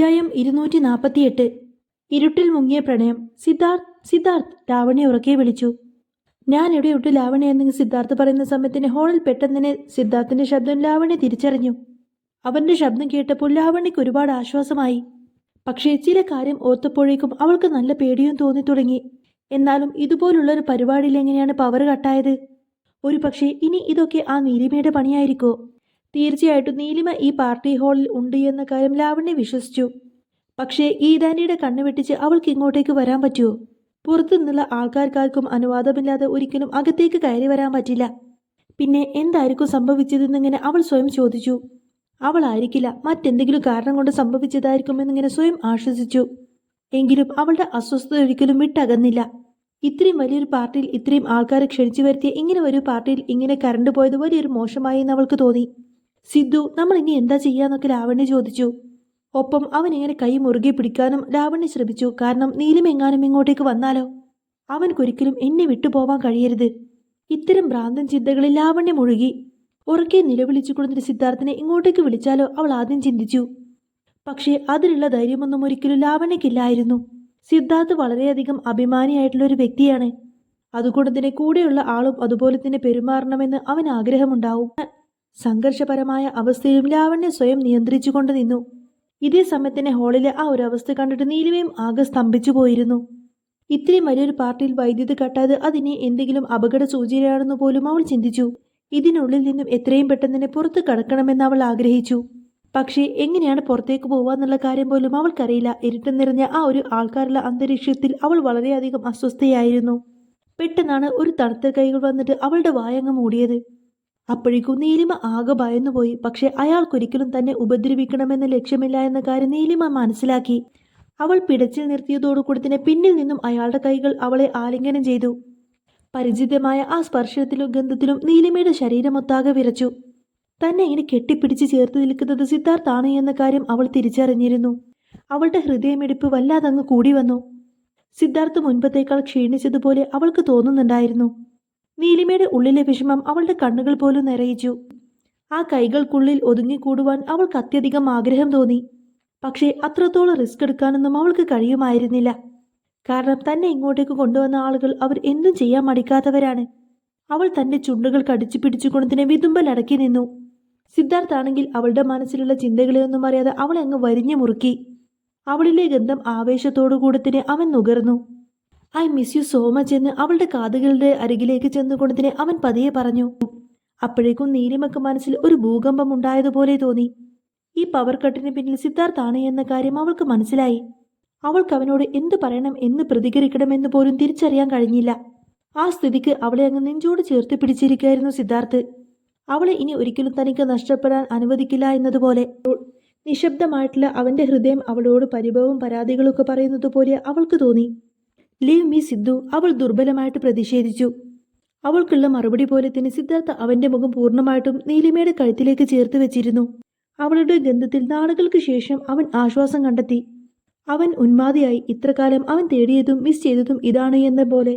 അധ്യായം ഇരുന്നൂറ്റി നാൽപ്പത്തിയെട്ട് ഇരുട്ടിൽ മുങ്ങിയ പ്രണയം. സിദ്ധാർത്ഥ് സിദ്ധാർത്ഥ് ലാവണ്യ ഉറക്കെ വിളിച്ചു. ഞാൻ എവിടെയുണ്ട് ലാവണ്യ? എന്ന് സിദ്ധാർത്ഥ് പറയുന്ന സമയത്തിന് ഹോളിൽ പെട്ടെന്നിനെ സിദ്ധാർത്ഥിന്റെ ശബ്ദം ലാവണ്യ തിരിച്ചറിഞ്ഞു. അവന്റെ ശബ്ദം കേട്ടപ്പോൾ ലാവണ്യക്ക് ഒരുപാട് ആശ്വാസമായി. പക്ഷേ ചില കാര്യം ഓർത്തപ്പോഴേക്കും അവൾക്ക് നല്ല പേടിയും തോന്നി തുടങ്ങി. എന്നാലും ഇതുപോലുള്ള ഒരു പരിപാടിയിൽ എങ്ങനെയാണ് പവർ കട്ടായത് ഒരു പക്ഷേ ഇനി ഇതൊക്കെ ആ നീലിമയുടെ പണിയായിരിക്കോ തീർച്ചയായിട്ടും നീലിമ ഈ പാർട്ടി ഹാളിൽ ഉണ്ട് എന്ന കാര്യം ലാവണ്യ വിശ്വസിച്ചു. പക്ഷേ ഈദാനിയുടെ കണ്ണു വെട്ടിച്ച് അവൾക്ക് ഇങ്ങോട്ടേക്ക് വരാൻ പറ്റുമോ? പുറത്തു നിന്നുള്ള ആൾക്കാർക്കാർക്കും അനുവാദമില്ലാതെ ഒരിക്കലും അകത്തേക്ക് കയറി വരാൻ പറ്റില്ല. പിന്നെ എന്തായിരിക്കും സംഭവിച്ചതെന്നിങ്ങനെ അവൾ സ്വയം ചോദിച്ചു. അവളായിരിക്കില്ല മറ്റെന്തെങ്കിലും കാരണം കൊണ്ട് സംഭവിച്ചതായിരിക്കുമെന്നിങ്ങനെ സ്വയം ആശ്വസിച്ചു. എങ്കിലും അവളുടെ അസ്വസ്ഥത ഒരിക്കലും വിട്ടകന്നില്ല. ഇത്രയും വലിയൊരു പാർട്ടിയിൽ ഇത്രയും ആൾക്കാരെ ക്ഷണിച്ചു വരുത്തിയ ഇങ്ങനെ ഒരു പാർട്ടിയിൽ ഇങ്ങനെ കറണ്ട് പോയത് വലിയൊരു മോശമായി എന്ന് അവൾക്ക് തോന്നി. സിദ്ധു നമ്മൾ ഇനി എന്താ ചെയ്യാന്നൊക്കെ ലാവണ്യ ചോദിച്ചു. ഒപ്പം അവൻ ഇങ്ങനെ കൈ മുറുകെ പിടിക്കാനും ലാവണ്യ ശ്രമിച്ചു. കാരണം നീലിമെങ്ങാനും ഇങ്ങോട്ടേക്ക് വന്നാലോ? അവൻക്കൊരിക്കലും എന്നെ വിട്ടുപോവാൻ കഴിയരുത്. ഇത്തരം ഭ്രാന്തൻ ചിന്തകളിൽ ലാവണ്യ മുഴുകി. ഉറക്കെ നിലവിളിച്ചു കൊടുത്തിട്ട് സിദ്ധാർത്ഥനെ ഇങ്ങോട്ടേക്ക് വിളിച്ചാലോ അവൾ ആദ്യം ചിന്തിച്ചു. പക്ഷേ അതിനുള്ള ധൈര്യമൊന്നും ഒരിക്കലും ലാവണ്യക്കില്ലായിരുന്നു സിദ്ധാർത്ഥ് വളരെയധികം അഭിമാനിയായിട്ടുള്ള ഒരു വ്യക്തിയാണ്. അതുകൊണ്ട് തന്നെ കൂടെയുള്ള ആളും അതുപോലെ തന്നെ പെരുമാറണമെന്ന് അവൻ ആഗ്രഹമുണ്ടാവും. സംഘർഷപരമായ അവസ്ഥയിലും ലാവണ്യ സ്വയം നിയന്ത്രിച്ചുകൊണ്ട് നിന്നു. ഇതേ സമയത്തന്നെ ഹാളിലെ ആ ഒരു അവസ്ഥ കണ്ടിട്ട് നീലിമയും ആകെ സ്തംഭിച്ചു പോയിരുന്നു. ഇത്രയും വലിയൊരു പാർട്ടിയിൽ വൈദ്യുതി കട്ടാതെ അതിനെ എന്തെങ്കിലും അപകട സൂചനയാണെന്ന് പോലും അവൾ ചിന്തിച്ചു. ഇതിനുള്ളിൽ നിന്നും എത്രയും പെട്ടെന്ന് തന്നെ പുറത്ത് കടക്കണമെന്ന് അവൾ ആഗ്രഹിച്ചു. പക്ഷേ എങ്ങനെയാണ് പുറത്തേക്ക് പോവാന്നുള്ള കാര്യം പോലും അവൾക്കറിയില്ല. ഇരുട്ട് നിറഞ്ഞ ആ ഒരു ആൾക്കാരുള്ള അന്തരീക്ഷത്തിൽ അവൾ വളരെയധികം അസ്വസ്ഥയായിരുന്നു. പെട്ടെന്നാണ് ഒരു തണുത്ത കൈകൾ വന്നിട്ട് അവളുടെ വായങ്ങ് മൂടിയത്. അപ്പോഴേക്കും നീലിമ ആകെ ഭയന്നുപോയി. പക്ഷെ അയാൾക്കൊരിക്കലും തന്നെ ഉപദ്രവിക്കണമെന്ന ലക്ഷ്യമില്ല എന്ന കാര്യം നീലിമ മനസ്സിലാക്കി. അവൾ പിടച്ചിൽ നിർത്തിയതോടുകൂടി തന്നെ പിന്നിൽ നിന്നും അയാളുടെ കൈകൾ അവളെ ആലിംഗനം ചെയ്തു. പരിചിതമായ ആ സ്പർശനത്തിലും ഗന്ധത്തിലും നീലിമയുടെ ശരീരമൊത്താകെ വിറച്ചു. തന്നെ ഇനി കെട്ടിപ്പിടിച്ച് ചേർത്ത് നിൽക്കുന്നത് സിദ്ധാർത്ഥാണ് എന്ന കാര്യം അവൾ തിരിച്ചറിഞ്ഞിരുന്നു. അവളുടെ ഹൃദയമിടിപ്പ് വല്ലാതങ്ങ് കൂടി വന്നു. സിദ്ധാർത്ഥ് മുൻപത്തേക്കാൾ ക്ഷീണിച്ചതുപോലെ അവൾക്ക് തോന്നുന്നുണ്ടായിരുന്നു. നീലിമയുടെ ഉള്ളിലെ വിഷമം അവളുടെ കണ്ണുകൾ പോലും നിറയിച്ചു. ആ കൈകൾക്കുള്ളിൽ ഒതുങ്ങിക്കൂടുവാൻ അവൾക്ക് അത്യധികം ആഗ്രഹം തോന്നി. പക്ഷേ അത്രത്തോളം റിസ്ക് എടുക്കാനൊന്നും അവൾക്ക് കഴിയുമായിരുന്നില്ല. കാരണം തന്നെ ഇങ്ങോട്ടേക്ക് കൊണ്ടുവന്ന ആളുകൾ അവർ എന്തും ചെയ്യാൻ മടിക്കാത്തവരാണ്. അവൾ തന്റെ ചുണ്ടുകൾ കടിച്ചു പിടിച്ചുകൊണ്ട് തന്നെ വിതുമ്പൽ അടക്കി നിന്നു. സിദ്ധാർത്ഥാണെങ്കിൽ അവളുടെ മനസ്സിലുള്ള ചിന്തകളെയൊന്നും അറിയാതെ അവളെ അങ്ങ് വരിഞ്ഞു മുറുക്കി. അവളിലെ ഗന്ധം ആവേശത്തോടു കൂടെ തന്നെ അവൻ നുകർന്നു. I miss you so much എന്ന് അവളുടെ കാതുകളുടെ അരികിലേക്ക് ചെന്നുകൊണ്ട് തന്നെ അവൻ പതിയെ പറഞ്ഞു. അപ്പോഴേക്കും നീലിമക്ക് മനസ്സിൽ ഒരു ഭൂകമ്പം ഉണ്ടായതുപോലെ തോന്നി. ഈ പവർ കട്ടിന് പിന്നിൽ സിദ്ധാർത്ഥാണ് എന്ന കാര്യം അവൾക്ക് മനസ്സിലായി. അവൾക്ക് അവനോട് എന്തു പറയണം എന്ന് പ്രതികരിക്കണമെന്ന് പോലും തിരിച്ചറിയാൻ കഴിഞ്ഞില്ല. ആ സ്ഥിതിക്ക് അവളെ അങ്ങ് നെഞ്ചോട് ചേർത്ത് പിടിച്ചിരിക്കുകയായിരുന്നു സിദ്ധാർത്ഥ് അവളെ ഇനി ഒരിക്കലും തനിക്ക് നഷ്ടപ്പെടാൻ അനുവദിക്കില്ല എന്നതുപോലെ. നിശബ്ദമായിട്ടുള്ള അവന്റെ ഹൃദയം അവളോട് പരിഭവവും പരാതികളൊക്കെ പറയുന്നത് പോലെ അവൾക്ക് തോന്നി. ലീവ് മീ സിദ്ധു അവൾ ദുർബലമായിട്ട് പ്രതിഷേധിച്ചു. അവൾക്കുള്ള മറുപടി പോലെ തന്നെ സിദ്ധാർത്ഥ അവന്റെ മുഖം പൂർണമായിട്ടും നീലിമയുടെ കഴുത്തിലേക്ക് ചേർത്ത് വെച്ചിരുന്നു. അവളുടെ ഗന്ധത്തിൽ നാളുകൾക്ക് ശേഷം അവൻ ആശ്വാസം കണ്ടെത്തി. അവൻ ഉന്മാതിയായി ഇത്രകാലം അവൻ തേടിയതും മിസ് ചെയ്തതും ഇതാണ് എന്ന പോലെ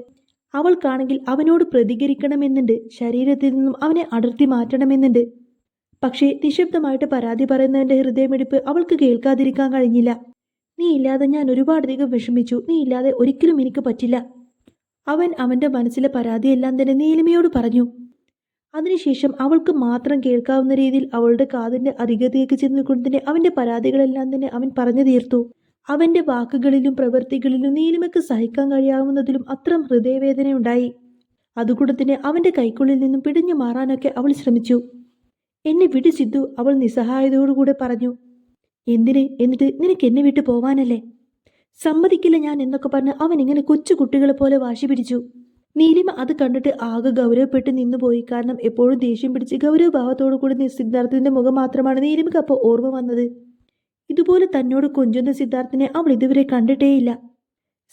അവൾക്കാണെങ്കിൽ അവനോട് പ്രതികരിക്കണമെന്നുണ്ട് ശരീരത്തിൽ നിന്നും അവനെ അടർത്തി മാറ്റണമെന്നുണ്ട്. പക്ഷേ നിശബ്ദമായിട്ട് പരാതി പറയുന്നവന്റെ ഹൃദയമെടുപ്പ് അവൾക്ക് കേൾക്കാതിരിക്കാൻ കഴിഞ്ഞില്ല. നീ ഇല്ലാതെ ഞാൻ ഒരുപാടധികം വിഷമിച്ചു. നീ ഇല്ലാതെ ഒരിക്കലും എനിക്ക് പറ്റില്ല. അവൻ അവന്റെ മനസ്സിലെ പരാതിയെല്ലാം തന്നെ നീലിമയോട് പറഞ്ഞു. അതിനുശേഷം അവൾക്ക് മാത്രം കേൾക്കാവുന്ന രീതിയിൽ അവളുടെ കാതിന്റെ അരികത്തേക്ക് ചെന്നുകൊണ്ട് തന്നെ അവന്റെ പരാതികളെല്ലാം തന്നെ അവൻ പറഞ്ഞു തീർത്തു. അവന്റെ വാക്കുകളിലും പ്രവൃത്തികളിലും നീലിമയ്ക്ക് സഹിക്കാൻ കഴിയാവുന്നതിലും അത്രം ഹൃദയവേദനയുണ്ടായി അതുകൊണ്ട് തന്നെ അവന്റെ കൈക്കുള്ളിൽ നിന്നും പിടിഞ്ഞു മാറാനൊക്കെ അവൾ ശ്രമിച്ചു. എന്നെ വിടു സിദ്ധു അവൾ നിസ്സഹായതയോടുകൂടെ പറഞ്ഞു. എന്തിന്? എന്നിട്ട് നിനക്ക് എന്നെ വിട്ടു പോവാനല്ലേ സമ്മതിക്കില്ല ഞാൻ എന്നൊക്കെ പറഞ്ഞ് അവൻ ഇങ്ങനെ കൊച്ചു കുട്ടികളെ പോലെ വാശി പിടിച്ചു. നീലിമ അത് കണ്ടിട്ട് ആകെ ഗൗരവപ്പെട്ട് നിന്നുപോയി. കാരണം എപ്പോഴും ദേഷ്യം പിടിച്ച് ഗൗരവഭാവത്തോടു കൂടി സിദ്ധാർത്ഥിന്റെ മുഖം മാത്രമാണ് നീലിമയ്ക്ക് അപ്പോൾ ഓർമ്മ വന്നത്. ഇതുപോലെ തന്നോട് കൊഞ്ചുന്ന സിദ്ധാർത്ഥിനെ അവൾ ഇതുവരെ കണ്ടിട്ടേയില്ല.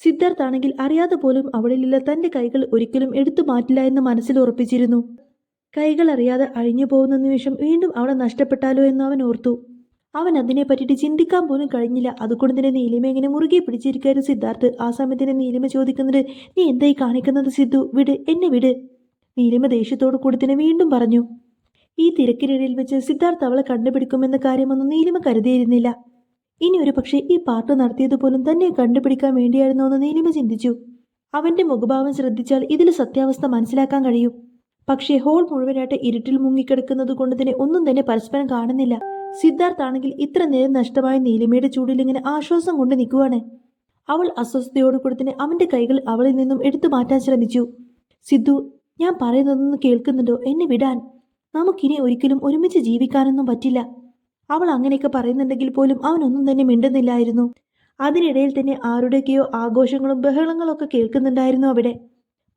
സിദ്ധാർത്ഥ് ആണെങ്കിൽ അറിയാതെ പോലും അവളിലുള്ള തന്റെ കൈകൾ ഒരിക്കലും എടുത്തു മാറ്റില്ല എന്ന് മനസ്സിൽ ഉറപ്പിച്ചിരുന്നു. കൈകൾ അറിയാതെ അഴിഞ്ഞു പോകുന്ന നിമിഷം വീണ്ടും അവളെ നഷ്ടപ്പെട്ടാലോ എന്ന് അവൻ ഓർത്തു. അവൻ അതിനെ പറ്റിയിട്ട് ചിന്തിക്കാൻ പോലും കഴിഞ്ഞില്ല. അതുകൊണ്ട് തന്നെ നീലിമ ഇങ്ങനെ മുറുകെ പിടിച്ചിരിക്കായിരുന്നു സിദ്ധാർത്ഥ്. ആ സമയത്തിന് നീലിമ ചോദിക്കുന്നത് നീ എന്തായി കാണിക്കുന്നത് സിദ്ധു? വിട് എന്നെ വിട്. നീലിമ ദേഷ്യത്തോടു കൂടി തന്നെ വീണ്ടും പറഞ്ഞു ഈ തിരക്കിനിടയിൽ വെച്ച് സിദ്ധാർത്ഥ് അവളെ കണ്ടുപിടിക്കുമെന്ന കാര്യമൊന്നും നീലിമ കരുതിയിരുന്നില്ല. ഇനി ഒരു പക്ഷേ ഈ പാട്ട് നടത്തിയതുപോലും തന്നെ കണ്ടുപിടിക്കാൻ വേണ്ടിയായിരുന്നോ എന്ന് നീലിമ ചിന്തിച്ചു. അവന്റെ മുഖഭാവം ശ്രദ്ധിച്ചാൽ ഇതിൽ സത്യാവസ്ഥ മനസ്സിലാക്കാൻ കഴിയും. പക്ഷേ ഹോൾ മുഴുവനായിട്ട് ഇരുട്ടിൽ മുങ്ങിക്കിടക്കുന്നത് കൊണ്ട് തന്നെ ഒന്നും തന്നെ പരസ്പരം കാണുന്നില്ല. സിദ്ധാർത്ഥ് ആണെങ്കിൽ ഇത്ര നേരം നഷ്ടമായ നീലിമയുടെ ചൂടിൽ ഇങ്ങനെ ആശ്വാസം കൊണ്ട് നിൽക്കുവാണ്. അവൾ അസ്വസ്ഥതയോട് കൂടി തന്നെ അവന്റെ കൈകൾ അവളിൽ നിന്നും എടുത്തു മാറ്റാൻ ശ്രമിച്ചു. സിദ്ധു ഞാൻ പറയുന്നതൊന്ന് കേൾക്കുന്നുണ്ടോ? എന്നെ വിടാൻ. നമുക്കിനി ഒരിക്കലും ഒരുമിച്ച് ജീവിക്കാനൊന്നും പറ്റില്ല അവൾ അങ്ങനെയൊക്കെ പറയുന്നുണ്ടെങ്കിൽ പോലും അവനൊന്നും തന്നെ മിണ്ടുന്നില്ലായിരുന്നു. അതിനിടയിൽ തന്നെ ആരുടെയൊക്കെയോ ആഘോഷങ്ങളും ബഹളങ്ങളും ഒക്കെ കേൾക്കുന്നുണ്ടായിരുന്നു അവിടെ.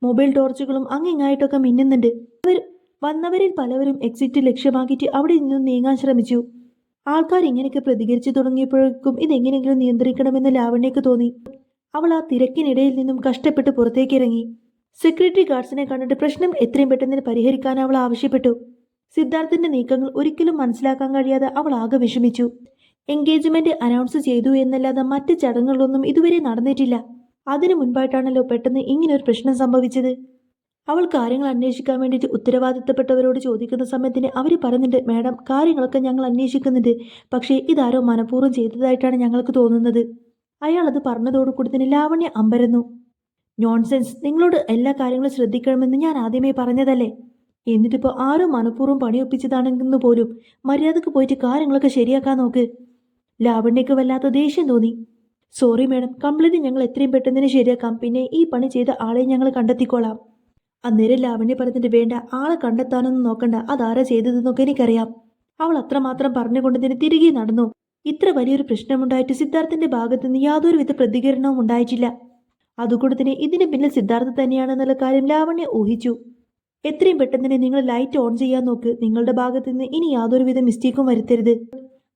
മൊബൈൽ ടോർച്ചുകളും അങ്ങിങ്ങായിട്ടൊക്കെ മിന്നുന്നുണ്ട്. അവർ വന്നവരിൽ പലവരും എക്സിറ്റ് ലക്ഷ്യമാക്കിയിട്ട് അവിടെ നിന്നും നീങ്ങാൻ ശ്രമിച്ചു. ആൾക്കാർ ഇങ്ങനെയൊക്കെ പ്രതികരിച്ചു തുടങ്ങിയപ്പോഴേക്കും ഇതെങ്ങനെയെങ്കിലും നിയന്ത്രിക്കണമെന്ന് ലാവണ്യക്ക് തോന്നി. അവൾ ആ തിരക്കിനിടയിൽ നിന്നും കഷ്ടപ്പെട്ട് പുറത്തേക്ക് ഇറങ്ങി. സെക്രട്ടറി ഗാർഡ്സിനെ കണ്ടിട്ട് പ്രശ്നം എത്രയും പെട്ടെന്ന് പരിഹരിക്കാൻ അവൾ ആവശ്യപ്പെട്ടു. സിദ്ധാർത്ഥിന്റെ നീക്കങ്ങൾ ഒരിക്കലും മനസ്സിലാക്കാൻ കഴിയാതെ അവൾ ആകെ വിഷമിച്ചു. എൻഗേജ്മെന്റ് അനൗൺസ് ചെയ്തു എന്നല്ലാതെ മറ്റ് ചടങ്ങുകളൊന്നും ഇതുവരെ നടന്നിട്ടില്ല. അതിനു മുൻപായിട്ടാണല്ലോ പെട്ടെന്ന് ഇങ്ങനൊരു പ്രശ്നം സംഭവിച്ചത്. അവൾ കാര്യങ്ങൾ അന്വേഷിക്കാൻ വേണ്ടിയിട്ട് ഉത്തരവാദിത്തപ്പെട്ടവരോട് ചോദിക്കുന്ന സമയത്തിന് അവർ പറയുന്നുണ്ട് മാഡം കാര്യങ്ങളൊക്കെ ഞങ്ങൾ അന്വേഷിക്കുന്നുണ്ട്. പക്ഷേ ഇതാരോ മനഃപൂർവം ചെയ്തതായിട്ടാണ് ഞങ്ങൾക്ക് തോന്നുന്നത്. അയാൾ അത് പറഞ്ഞതോടുകൂടി തന്നെ ലാവണ്യ അമ്പരന്നു. നോൺസെൻസ്. നിങ്ങളോട് എല്ലാ കാര്യങ്ങളും ശ്രദ്ധിക്കണമെന്ന് ഞാൻ ആദ്യമേ പറഞ്ഞതല്ലേ? എന്നിട്ടിപ്പോൾ ആരോ മനഃപൂർവം പണിയൊപ്പിച്ചതാണെന്ന് പോലും മര്യാദയ്ക്ക് പോയിട്ട് കാര്യങ്ങളൊക്കെ ശരിയാക്കാൻ നോക്ക്. ലാവണ്യക്ക് വല്ലാത്ത ദേഷ്യം തോന്നി. Sorry madam. കംപ്ലൈന്റ് ഞങ്ങൾ എത്രയും പെട്ടെന്ന് ശരിയാക്കാം. പിന്നെ ഈ പണി ചെയ്ത ആളെ ഞങ്ങൾ കണ്ടെത്തിക്കോളാം. അന്നേരം ലാവണ്യ പറഞ്ഞിട്ട് വേണ്ട ആളെ കണ്ടെത്താനൊന്നും നോക്കണ്ട അതാരാ ചെയ്തതെന്നൊക്കെ എനിക്കറിയാം. അവൾ അത്രമാത്രം പറഞ്ഞുകൊണ്ട് തന്നെ തിരികെ നടന്നു. ഇത്ര വലിയൊരു പ്രശ്നമുണ്ടായിട്ട് സിദ്ധാർത്ഥിന്റെ ഭാഗത്തു നിന്ന് യാതൊരുവിധ പ്രതികരണവും ഉണ്ടായിട്ടില്ല. അതുകൊണ്ട് തന്നെ ഇതിന് പിന്നിൽ സിദ്ധാർത്ഥ തന്നെയാണെന്നുള്ള കാര്യം ലാവണ്യ ഊഹിച്ചു. എത്രയും പെട്ടെന്ന് തന്നെ നിങ്ങൾ ലൈറ്റ് ഓൺ ചെയ്യാൻ നോക്ക്. നിങ്ങളുടെ ഭാഗത്തു നിന്ന് ഇനി യാതൊരുവിധ മിസ്റ്റേക്കും വരുത്തരുത്.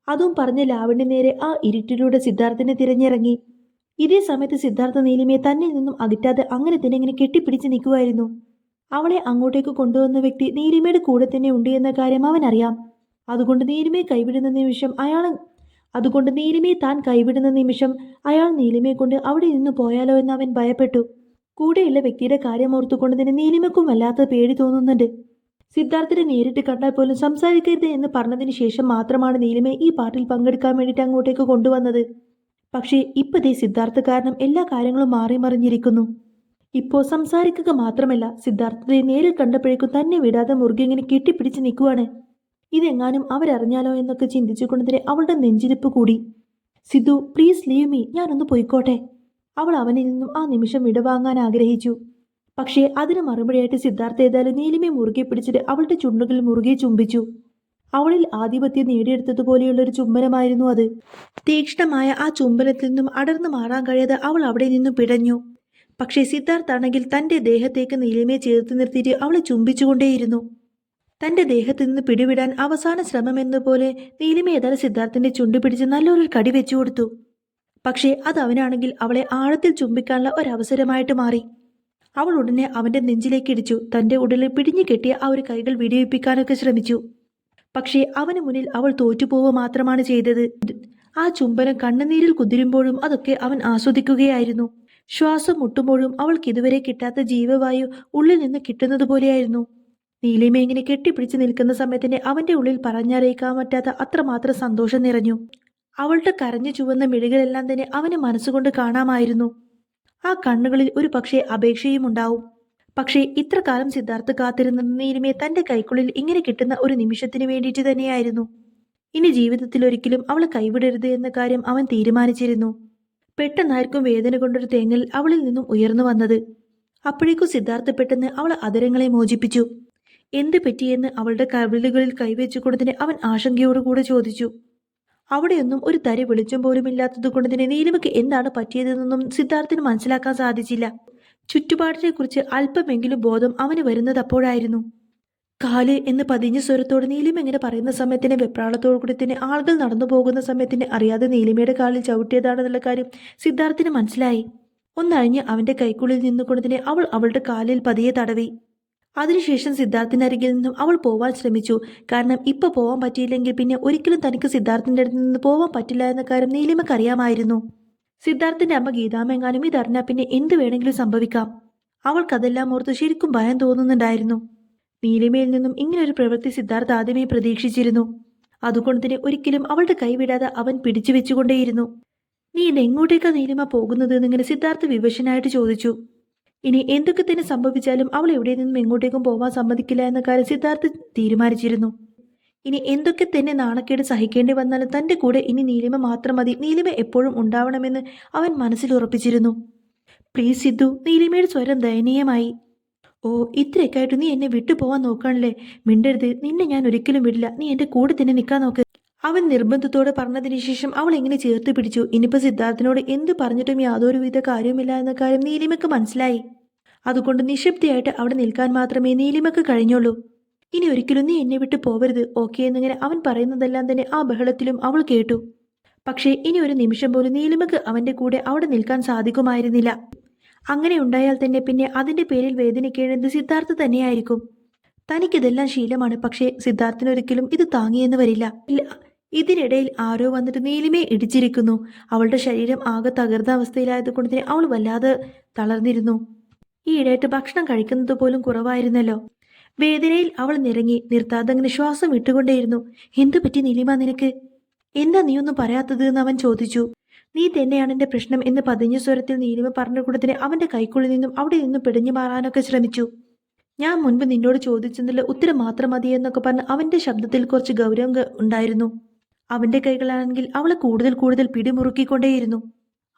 അതും പറഞ്ഞ് ലാവണ്യ നേരെ ആ ഇരുട്ടിലൂടെ സിദ്ധാർത്ഥനെ തിരഞ്ഞിറങ്ങി. ഇതേ സമയത്ത് സിദ്ധാർത്ഥ നീലിമയെ തന്നിൽ നിന്നും അകറ്റാതെ അങ്ങനെ തന്നെ ഇങ്ങനെ കെട്ടിപ്പിടിച്ച് നിൽക്കുമായിരുന്നു അവളെ അങ്ങോട്ടേക്ക് കൊണ്ടുവന്ന വ്യക്തി നീലിമയുടെ കൂടെ തന്നെ ഉണ്ട് എന്ന കാര്യം അവൻ അറിയാം. അതുകൊണ്ട് നീലിമയെ കൈവിടുന്ന നിമിഷം അയാൾ അതുകൊണ്ട് നീലിമയെ താൻ കൈവിടുന്ന നിമിഷം അയാൾ നീലിമയെ കൊണ്ട് അവിടെ നിന്ന് പോയാലോ എന്ന് അവൻ ഭയപ്പെട്ടു. കൂടെയുള്ള വ്യക്തിയുടെ കാര്യം ഓർത്തുകൊണ്ട് തന്നെ നീലിമയ്ക്കും വല്ലാത്ത പേടി തോന്നുന്നുണ്ട്. സിദ്ധാർത്ഥിനെ നേരിട്ട് കണ്ടാൽ പോലും സംസാരിക്കരുത് എന്ന് പറഞ്ഞതിന് ശേഷം മാത്രമാണ് നീലിമയെ ഈ പാട്ടിൽ പങ്കെടുക്കാൻ വേണ്ടിയിട്ട് അങ്ങോട്ടേക്ക് കൊണ്ടുവന്നത്. പക്ഷേ ഇപ്പതേ സിദ്ധാർത്ഥ കാരണം എല്ലാ കാര്യങ്ങളും മാറി മറിഞ്ഞിരിക്കുന്നു ഇപ്പോൾ സംസാരിക്കുക മാത്രമല്ല സിദ്ധാർത്ഥത്തെ നേരിൽ കണ്ടപ്പോഴേക്കും തന്നെ വിടാതെ മുറുകെ ഇങ്ങനെ കെട്ടിപ്പിടിച്ച് നിൽക്കുവാണ്. ഇതെങ്ങാനും അവരറിഞ്ഞാലോ എന്നൊക്കെ ചിന്തിച്ചുകൊണ്ട് തന്നെ അവളുടെ നെഞ്ചിരിപ്പ് കൂടി. സിദ്ധു പ്ലീസ് ലീവ് മീ ഞാനൊന്ന് പോയിക്കോട്ടെ. അവൾ അവനിൽ നിന്നും ആ നിമിഷം വിടവാങ്ങാൻ ആഗ്രഹിച്ചു. പക്ഷേ അതിന് മറുപടിയായിട്ട് സിദ്ധാർത്ഥ ഏതായാലും നീലിമയെ മുറുകെ പിടിച്ചിട്ട് അവളുടെ ചുണ്ടുകൾ മുറുകെ ചുംബിച്ചു. അവളിൽ ആധിപത്യം നേടിയെടുത്തതുപോലെയുള്ള ഒരു ചുംബനമായിരുന്നു അത്. തീക്ഷ്ണമായ ആ ചുംബനത്തിൽ നിന്നും അടർന്നു മാറാൻ കഴിയാതെ അവൾ അവിടെ നിന്നും പിടഞ്ഞു. പക്ഷേ സിദ്ധാർത്ഥാണെങ്കിൽ തന്റെ ദേഹത്തേക്ക് നീലിമയെ ചേർത്ത് നിർത്തിയിട്ട് അവളെ ചുംബിച്ചുകൊണ്ടേയിരുന്നു. തന്റെ ദേഹത്ത് നിന്ന് പിടിവിടാൻ അവസാന ശ്രമമെന്നപോലെ നീലിമ ഏതായാലും സിദ്ധാർത്ഥിന്റെ ചുണ്ടു പിടിച്ച് നല്ലൊരു കടി വെച്ചു കൊടുത്തു. പക്ഷേ അത് അവനാണെങ്കിൽ അവളെ ആഴത്തിൽ ചുംബിക്കാനുള്ള ഒരവസരമായിട്ട് മാറി. അവൾ ഉടനെ അവന്റെ നെഞ്ചിലേക്ക് ഇടിച്ചു. തന്റെ ഉടലിൽ പിടിഞ്ഞു കെട്ടിയ ആ ഒരു കൈകൾ വിടിവിപ്പിക്കാനൊക്കെ ശ്രമിച്ചു. പക്ഷേ അവന് മുന്നിൽ അവൾ തോറ്റുപോവുക മാത്രമാണ് ചെയ്തത്. ആ ചുംബനം കണ്ണുനീരിൽ കുതിരുമ്പോഴും അതൊക്കെ അവൻ ആസ്വദിക്കുകയായിരുന്നു. ശ്വാസം മുട്ടുമ്പോഴും അവൾക്ക് ഇതുവരെ കിട്ടാത്ത ജീവവായു ഉള്ളിൽ നിന്ന് കിട്ടുന്നത് പോലെയായിരുന്നു. നീലിമ ഇങ്ങനെ കെട്ടിപ്പിടിച്ച് നിൽക്കുന്ന സമയത്തിന് അവന്റെ ഉള്ളിൽ പറഞ്ഞറിയിക്കാൻ പറ്റാത്ത അത്രമാത്രം സന്തോഷം നിറഞ്ഞു. അവളുടെ കരഞ്ഞു ചുവന്ന മിഴികളെല്ലാം തന്നെ അവന് മനസ്സുകൊണ്ട് കാണാമായിരുന്നു. ആ കണ്ണുകളിൽ ഒരു പക്ഷേ അപേക്ഷയും ഉണ്ടാവും. പക്ഷേ ഇത്ര കാലം സിദ്ധാർത്ഥ കാത്തിരുന്ന നീലിമയെ തന്റെ കൈക്കുള്ളിൽ ഇങ്ങനെ കിട്ടുന്ന ഒരു നിമിഷത്തിന് വേണ്ടിയിട്ട് തന്നെയായിരുന്നു. ഇനി ജീവിതത്തിൽ ഒരിക്കലും അവളെ കൈവിടരുത് എന്ന കാര്യം അവൻ തീരുമാനിച്ചിരുന്നു. പെട്ടെന്നായിരിക്കും വേദന കൊണ്ടൊരു തേങ്ങൽ അവളിൽ നിന്നും ഉയർന്നു വന്നത്. അപ്പോഴേക്കും സിദ്ധാർത്ഥ പെട്ടെന്ന് അവൾ അതരങ്ങളെ മോചിപ്പിച്ചു. എന്ത് പറ്റിയെന്ന് അവളുടെ കവിളുകളിൽ കൈവച്ചുകൊണ്ട് തന്നെ അവൻ ആശങ്കയോടുകൂടെ ചോദിച്ചു. അവിടെയൊന്നും ഒരു തരി വെളിച്ചം പോലും ഇല്ലാത്തത് തന്നെ നീലിമയ്ക്ക് എന്താണ് പറ്റിയതെന്നൊന്നും സിദ്ധാർത്ഥിന് മനസ്സിലാക്കാൻ സാധിച്ചില്ല. ചുറ്റുപാടിനെ കുറിച്ച് അല്പമെങ്കിലും ബോധം അവന് വരുന്നത് അപ്പോഴായിരുന്നു. കാൽ എന്ന് പതിഞ്ഞ സ്വരത്തോട് നീലിമ ഇങ്ങനെ പറയുന്ന സമയത്തിന് വെപ്രാളത്തോടു കൂടി തന്നെ ആളുകൾ നടന്നു പോകുന്ന സമയത്തിന് അറിയാതെ നീലിമയുടെ കാലിൽ ചവിട്ടിയതാണെന്നുള്ള കാര്യം സിദ്ധാർത്ഥിന് മനസ്സിലായി. ഒന്നഴിഞ്ഞ് അവന്റെ കൈക്കുള്ളിൽ നിന്നുകൊണ്ട് തന്നെ അവൾ അവളുടെ കാലിൽ പതിയെ തടവി. അതിനുശേഷം സിദ്ധാർത്ഥിനരികിൽ നിന്നും അവൾ പോവാൻ ശ്രമിച്ചു. കാരണം ഇപ്പൊ പോവാൻ പറ്റിയില്ലെങ്കിൽ പിന്നെ ഒരിക്കലും തനിക്ക് സിദ്ധാർത്ഥിന്റെ അടുത്ത് നിന്ന് പോവാൻ പറ്റില്ല എന്ന കാര്യം നീലിമക്ക് അറിയാമായിരുന്നു. സിദ്ധാർത്ഥിന്റെ അമ്മ ഗീതാമെങ്ങാനും ഇതറിഞ്ഞാൽ പിന്നെ എന്ത് വേണമെങ്കിലും സംഭവിക്കാം. അവൾക്കതെല്ലാം ഓർത്ത് ശരിക്കും ഭയം തോന്നുന്നുണ്ടായിരുന്നു. നീലിമയിൽ നിന്നും ഇങ്ങനൊരു പ്രവൃത്തി സിദ്ധാർത്ഥ ആദ്യമേ പ്രതീക്ഷിച്ചിരുന്നു. അതുകൊണ്ട് തന്നെ ഒരിക്കലും അവളുടെ കൈവിടാതെ അവൻ പിടിച്ചു വെച്ചുകൊണ്ടേയിരുന്നു. നീ ഇന്ന് എങ്ങോട്ടേക്കാ നീലിമ പോകുന്നത്? എന്നിങ്ങനെ സിദ്ധാർത്ഥ വിവശനായിട്ട് ചോദിച്ചു. ഇനി എന്തൊക്കെ തന്നെ സംഭവിച്ചാലും അവൾ എവിടെ നിന്നും എങ്ങോട്ടേക്കും പോവാൻ സമ്മതിക്കില്ല എന്ന കാര്യം സിദ്ധാർത്ഥ തീരുമാനിച്ചിരുന്നു. ഇനി എന്തൊക്കെ തന്നെ നാണക്കേട് സഹിക്കേണ്ടി വന്നാലും തന്റെ കൂടെ ഇനി നീലിമ മാത്രം മതി. നീലിമ എപ്പോഴും ഉണ്ടാവണമെന്ന് അവൻ മനസ്സിൽ ഉറപ്പിച്ചിരുന്നു. പ്ലീസ് സിദ്ധു നീലിമയുടെ സ്വരം ദയനീയമായി. ഓ ഇത്രയൊക്കെ ആയിട്ട് നീ എന്നെ വിട്ടു പോവാൻ നോക്കാണല്ലേ മിണ്ടരുത്. നിന്നെ ഞാൻ ഒരിക്കലും വിടില്ല. നീ എന്റെ കൂടെ തന്നെ നിൽക്കാൻ നോക്ക്. അവൻ നിർബന്ധത്തോടെ പറഞ്ഞതിന് ശേഷം അവൾ എങ്ങനെ ചേർത്ത് പിടിച്ചു? ഇനിയിപ്പോ സിദ്ധാർത്ഥിനോട് എന്ത് പറഞ്ഞിട്ടും യാതൊരുവിധ കാര്യവുമില്ല എന്ന കാര്യം നീലിമയ്ക്ക് മനസ്സിലായി. അതുകൊണ്ട് നിശബ്ദയായിട്ട് അവിടെ നിൽക്കാൻ മാത്രമേ നീലിമയ്ക്ക് കഴിഞ്ഞുള്ളൂ. ഇനി ഒരിക്കലും നീ എന്നെ വിട്ട് പോവരുത്. ഓക്കെ എന്നിങ്ങനെ അവൻ പറയുന്നതെല്ലാം തന്നെ ആ ബഹളത്തിലും അവൾ കേട്ടു. പക്ഷേ ഇനി ഒരു നിമിഷം പോലും നീലിമക്ക് അവന്റെ കൂടെ അവിടെ നിൽക്കാൻ സാധിക്കുമായിരുന്നില്ല. അങ്ങനെ ഉണ്ടായാൽ തന്നെ പിന്നെ അതിന്റെ പേരിൽ വേദനിക്കേണ്ടത് സിദ്ധാർത്ഥ തന്നെയായിരിക്കും? തനിക്കിതെല്ലാം ശീലമാണ് പക്ഷേ സിദ്ധാർത്ഥിന് ഒരിക്കലും ഇത് താങ്ങിയെന്ന് വരില്ല. ഇല്ല ഇതിനിടയിൽ ആരോ വന്നിട്ട് നീലിമേ ഇടിച്ചിരിക്കുന്നു. അവളുടെ ശരീരം ആകെ തകർന്ന അവസ്ഥയിലായതുകൊണ്ട് തന്നെ അവൾ വല്ലാതെ തളർന്നിരുന്നു. ഈ ഇടയായിട്ട് ഭക്ഷണം കഴിക്കുന്നത് പോലും കുറവായിരുന്നല്ലോ. വേദനയിൽ അവൾ നിറങ്ങി നിർത്താതെ അങ്ങനെ ശ്വാസം വിട്ടുകൊണ്ടേയിരുന്നു. എന്തു പറ്റി നീലിമ നിനക്ക്? എന്താ നീ ഒന്നും പറയാത്തത്? എന്ന് അവൻ ചോദിച്ചു. നീ തന്നെയാണ് എന്റെ പ്രശ്നം എന്ന് പതിഞ്ഞ സ്വരത്തിൽ നീലിമ പറഞ്ഞ കൂട്ടത്തിന് അവന്റെ കൈക്കുള്ളിൽ നിന്നും അവിടെ നിന്നും പിടിഞ്ഞു മാറാനൊക്കെ ശ്രമിച്ചു. ഞാൻ മുൻപ് നിന്നോട് ചോദിച്ചതിൽ ഉത്തരം മാത്രം മതി എന്നൊക്കെ പറഞ്ഞ് അവന്റെ ശബ്ദത്തിൽ കുറച്ച് ഗൗരവം ഉണ്ടായിരുന്നു. അവന്റെ കൈകളാണെങ്കിൽ അവളെ കൂടുതൽ കൂടുതൽ പിടിമുറുക്കിക്കൊണ്ടേയിരുന്നു.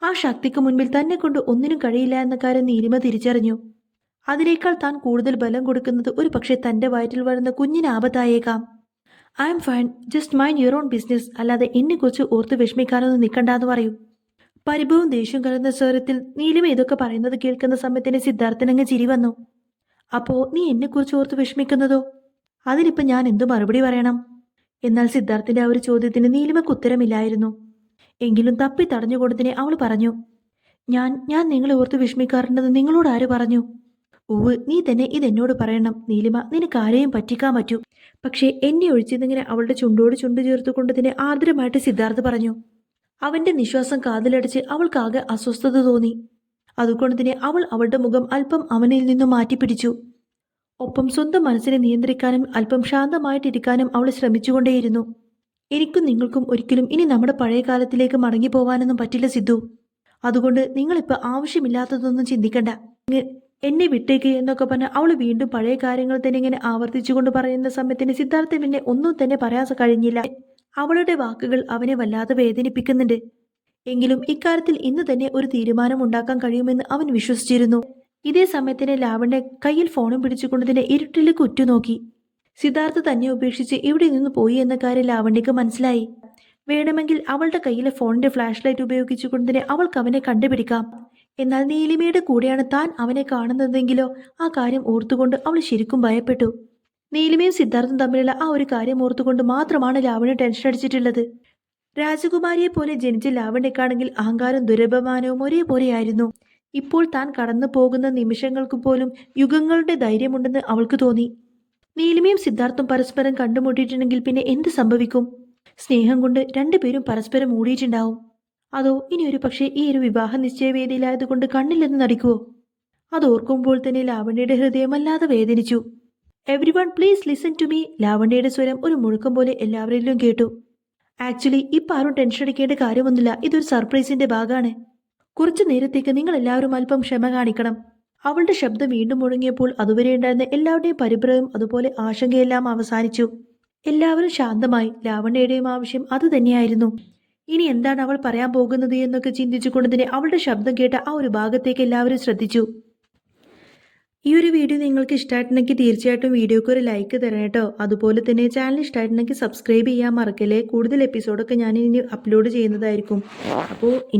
ആ ശക്തിക്ക് മുൻപിൽ തന്നെ കൊണ്ട് ഒന്നിനും കഴിയില്ല എന്ന കാര്യം നീലിമ തിരിച്ചറിഞ്ഞു. അതിനേക്കാൾ താൻ കൂടുതൽ ബലം കൊടുക്കുന്നത് ഒരു പക്ഷേ തന്റെ വയറ്റിൽ വളർന്ന കുഞ്ഞിന് ആപത്തായേക്കാം. I'm fine just mind your own business അല്ലാതെ എന്നെക്കുറിച്ച് ഓർത്ത് വിഷമിക്കാനൊന്നും നിൽക്കണ്ടെന്ന് പറയൂ. പരിഭവവും ദേഷ്യവും കലർന്ന സ്വരത്തിൽ നീലിമ ഇതൊക്കെ പറയുന്നത് കേൾക്കുന്ന സമയത്തിന് സിദ്ധാർത്ഥനങ്ങ് ചിരി വന്നു. അപ്പോ നീ എന്നെക്കുറിച്ച് ഓർത്ത് വിഷമിക്കുന്നതോ? അതിനിപ്പോ ഞാൻ എന്തു മറുപടി പറയണം? എന്നാൽ സിദ്ധാർത്ഥിന്റെ ആ ഒരു ചോദ്യത്തിന് നീലിമക്ക് ഉത്തരമില്ലായിരുന്നു. എങ്കിലും തപ്പി തടഞ്ഞുകൊണ്ടതിനെ അവൾ പറഞ്ഞു. ഞാൻ ഞാൻ നിങ്ങളെ ഓർത്ത് വിഷമിക്കാറുണ്ടെന്ന് നിങ്ങളോട് ആര് പറഞ്ഞു? ഓവ് നീ തന്നെ ഇതെന്നോട് പറയണം. നീലിമ നിനക്ക് ആരെയും പറ്റിക്കാൻ പറ്റൂ. പക്ഷേ എന്നെ ഒഴിച്ചതിങ്ങനെ അവളുടെ ചുണ്ടോട് ചുണ്ട് ചേർത്തുകൊണ്ട് തന്നെ ആർദ്രമായിട്ട് സിദ്ധാർത്ഥ് പറഞ്ഞു. അവന്റെ നിശ്വാസം കാതിലടിച്ച് അവൾക്കാകെ അസ്വസ്ഥത തോന്നി. അതുകൊണ്ട് തന്നെ അവൾ അവളുടെ മുഖം അല്പം അവനിൽ നിന്നും മാറ്റിപ്പിടിച്ചു. ഒപ്പം സ്വന്തം മനസ്സിനെ നിയന്ത്രിക്കാനും അല്പം ശാന്തമായിട്ടിരിക്കാനും അവൾ ശ്രമിച്ചുകൊണ്ടേയിരുന്നു. എനിക്കും നിങ്ങൾക്കും ഒരിക്കലും ഇനി നമ്മുടെ പഴയ കാലത്തിലേക്ക് മടങ്ങി പോവാനൊന്നും പറ്റില്ല സിദ്ധു. അതുകൊണ്ട് നിങ്ങളിപ്പോൾ ആവശ്യമില്ലാത്തതൊന്നും ചിന്തിക്കണ്ട. എന്നെ വിട്ടേക്ക് എന്നൊക്കെ പറഞ്ഞ് അവൾ വീണ്ടും പഴയ കാര്യങ്ങൾ തന്നെ ഇങ്ങനെ ആവർത്തിച്ചുകൊണ്ട് പറയുന്ന സമയത്തിന് സിദ്ധാർത്ഥ പിന്നെ ഒന്നും തന്നെ പറയാൻ കഴിഞ്ഞില്ല. അവളുടെ വാക്കുകൾ അവനെ വല്ലാതെ വേദനിപ്പിക്കുന്നുണ്ട്. എങ്കിലും ഇക്കാര്യത്തിൽ ഇന്ന് തന്നെ ഒരു തീരുമാനം ഉണ്ടാക്കാൻ കഴിയുമെന്ന് അവൻ വിശ്വസിച്ചിരുന്നു. ഇതേ സമയത്തിന് ലാവണ്യ കയ്യിൽ ഫോണും പിടിച്ചുകൊണ്ട് തന്നെ ഇരുട്ടിലേക്ക് ഉറ്റുനോക്കി സിദ്ധാർത്ഥ തന്നെ ഉപേക്ഷിച്ച് ഇവിടെ നിന്ന് പോയി എന്ന കാര്യം ലാവണ്യക്ക് മനസ്സിലായി. വേണമെങ്കിൽ അവളുടെ കയ്യിലെ ഫോണിന്റെ ഫ്ലാഷ് ലൈറ്റ് ഉപയോഗിച്ചുകൊണ്ട് തന്നെ അവൾക്ക് അവനെ കണ്ടുപിടിക്കാം. എന്നാൽ നീലിമയുടെ കൂടെയാണ് താൻ അവനെ കാണുന്നതെങ്കിലോ ആ കാര്യം ഓർത്തുകൊണ്ട് അവൾ ശരിക്കും ഭയപ്പെട്ടു. നീലിമയും സിദ്ധാർത്ഥും തമ്മിലുള്ള ആ ഒരു കാര്യം ഓർത്തുകൊണ്ട് മാത്രമാണ് ലാവണ്യ ടെൻഷൻ അടിച്ചിട്ടുള്ളത്. രാജകുമാരിയെ പോലെ ജനിച്ച ലാവണ്യക്കാണെങ്കിൽ അഹങ്കാരം ദുരഭിമാനവും ഒരേപോലെയായിരുന്നു. ഇപ്പോൾ താൻ കടന്നു പോകുന്ന നിമിഷങ്ങൾക്ക് പോലും യുഗങ്ങളുടെ ധൈര്യമുണ്ടെന്ന് അവൾക്ക് തോന്നി. നീലിമയും സിദ്ധാർത്ഥും പരസ്പരം കണ്ടുമുട്ടിയിട്ടുണ്ടെങ്കിൽ പിന്നെ എന്ത് സംഭവിക്കും? സ്നേഹം കൊണ്ട് രണ്ടുപേരും പരസ്പരം മൂടിയിട്ടുണ്ടാവും. അതോ ഇനി ഒരു പക്ഷേ ഈ ഒരു വിവാഹ നിശ്ചയവേദിയിലായതുകൊണ്ട് കണ്ണില്ലെന്ന് നടിക്കുവോ? അത് ഓർക്കുമ്പോൾ തന്നെ ലാവണ്യയുടെ ഹൃദയം അല്ലാതെ വേദനിച്ചു. Everyone please listen to me ലാവണ്യയുടെ സ്വരം ഒരു മുഴക്കം പോലെ എല്ലാവരിലും കേട്ടു. ആക്ച്വലി ഇപ്പം ആരും ടെൻഷൻ അടിക്കേണ്ട കാര്യമൊന്നുമില്ല. ഇതൊരു സർപ്രൈസിന്റെ ഭാഗമാണ്. കുറച്ചു നേരത്തേക്ക് നിങ്ങൾ എല്ലാവരും അല്പം ക്ഷമ കാണിക്കണം. അവളുടെ ശബ്ദം വീണ്ടും മുഴങ്ങിയപ്പോൾ അതുവരെ ഉണ്ടായിരുന്ന എല്ലാവരുടെയും പരിഭ്രമം അതുപോലെ ആശങ്കയെല്ലാം അവസാനിച്ചു. എല്ലാവരും ശാന്തമായി. ലാവണ്യയുടെയും ആവശ്യം അത് തന്നെയായിരുന്നു. ഇനി എന്താണ് അവൾ പറയാൻ പോകുന്നത് എന്നൊക്കെ ചിന്തിച്ചുകൊണ്ട് തന്നെ അവളുടെ ശബ്ദം കേട്ട ആ ഒരു ഭാഗത്തേക്ക് എല്ലാവരും ശ്രദ്ധിച്ചു. ഈ ഒരു വീഡിയോ നിങ്ങൾക്ക് ഇഷ്ടമായിട്ടുണ്ടെങ്കിൽ തീർച്ചയായിട്ടും വീഡിയോക്ക് ഒരു ലൈക്ക് തരണം കേട്ടോ. അതുപോലെ തന്നെ ചാനൽ ഇഷ്ടമായിട്ടുണ്ടെങ്കിൽ സബ്സ്ക്രൈബ് ചെയ്യാൻ മറക്കല്ലേ? കൂടുതൽ എപ്പിസോഡൊക്കെ ഞാൻ ഇനി അപ്ലോഡ് ചെയ്യുന്നതായിരിക്കും. അപ്പോൾ ഇനി